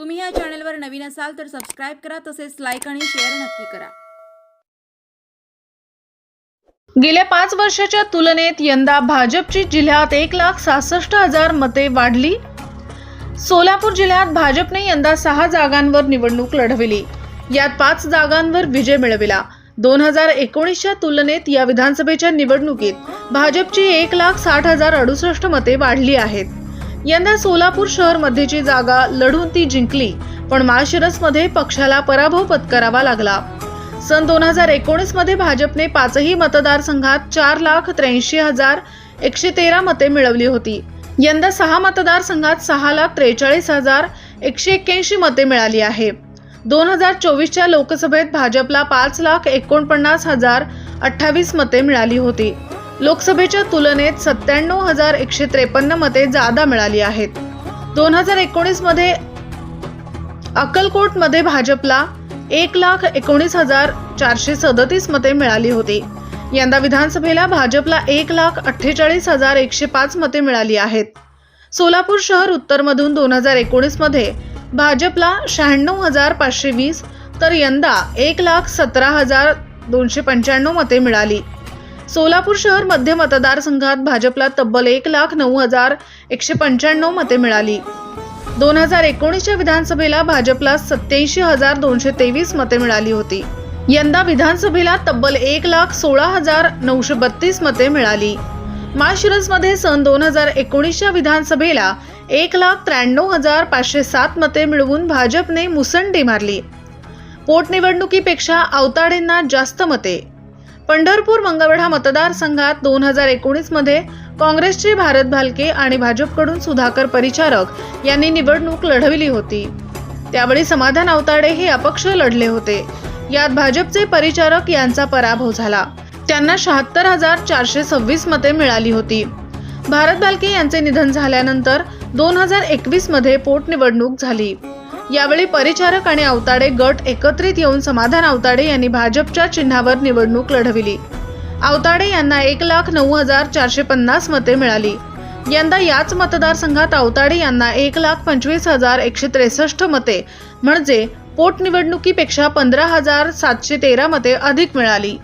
तुम्ही या चॅनलवर नवीन असाल तर सबस्क्राईब करा तसेच लाईक आणि शेअर नक्की करा. गेल्या पाच वर्षाच्या तुलनेत यंदा भाजपची जिल्ह्यात एक लाख सहासष्ट हजार मते वाढली. सोलापूर जिल्ह्यात भाजपने यंदा सहा जागांवर निवडणूक लढविली. यात पाच जागांवर विजय मिळविला. दोन हजार एकोणीसच्या तुलनेत या विधानसभेच्या निवडणुकीत भाजपची एक लाख साठ हजार अडुसष्ट मते वाढली आहेत. यंदा सोलापूर शहर मध्येची जागा लढून ती जिंकली पण माळशिरसमध्ये पक्षाला पराभव पत्करावा लागला. सन दोन हजार एकोणीसमध्ये भाजपने पाचही मतदारसंघात चार लाख त्र्याऐंशी हजार एकशे तेरा मते मिळवली होती. यंदा सहा मतदारसंघात सहा लाख त्रेचाळीस हजार एकशे एक्क्याऐंशी मते मिळाली आहे. दोन हजार चोवीसच्या लोकसभेत भाजपला पाच लाख एकोणपन्नास हजार अठ्ठावीस मते मिळाली होती. लोकसभेच्या तुलनेत सत्त्याण्णव हजार एकशे त्रेपन्न मते जादा मिळाली आहेत. दोन हजार एकोणीसमध्ये अक्कलकोटमध्ये भाजपला एक लाख एकोणीस हजार चारशे सदतीस मते मिळाली होती. यंदा विधानसभेला भाजपला एक लाख अठ्ठेचाळीस हजार एकशे पाच मते मिळाली आहेत. सोलापूर शहर उत्तरमधून दोन हजार एकोणीसमध्ये भाजपला शहाण्णव हजार पाचशे वीस तर यंदा एक लाख सतरा हजार दोनशे पंच्याण्णव मते मिळाली. सोलापूर शहर मध्य मतदारसंघात भाजपला तब्बल एक लाख नऊ हजार एकशे पंच्याण्णव मते मिळाली. दोन हजार एकोणीसच्या विधानसभेला भाजपला सत्याऐंशी हजार दोनशे तेवीस मते मिळाली होती. यंदा विधानसभेला तब्बल एक लाख सोळा हजार नऊशे बत्तीस मते मिळाली. माळशिरसमध्ये सन दोन हजार एकोणीसच्या विधानसभेला एक लाख त्र्याण्णव हजार पाचशे सात मते मिळवून भाजपने मुसंडी मारली. पोटनिवडणुकीपेक्षा अवताडेंना जास्त मते. पंढरपूर मंगळवेढा मतदारसंघात दोन हजार एकोणीसमध्ये काँग्रेसचे भारत भालके आणि भाजपकडून सुधाकर परिचारक यांनी निवडणूक लढविली होती. त्यावेळी समाधान अवताडे हे अपक्ष लढले होते. यात भाजपचे परिचारक यांचा पराभव झाला. त्यांना शहात्तर हजार चारशे सव्वीस मते मिळाली होती. भारत भालके यांचे निधन झाल्यानंतर दोन हजार एकवीसमध्ये पोटनिवडणूक झाली. यावेळी परिचारक आणि अवताडे गट एकत्रित येऊन समाधान अवताडे यांनी भाजपच्या चिन्हावर निवडणूक लढविली. आवताडे यांना एक लाख नऊ हजार चारशे पन्नास मते मिळाली. यंदा याच मतदारसंघात अवताडे यांना एक लाख पंचवीस हजार एकशे त्रेसष्ट मते म्हणजे पोटनिवडणुकीपेक्षा पंधरा हजार सातशे तेरा मते अधिक मिळाली.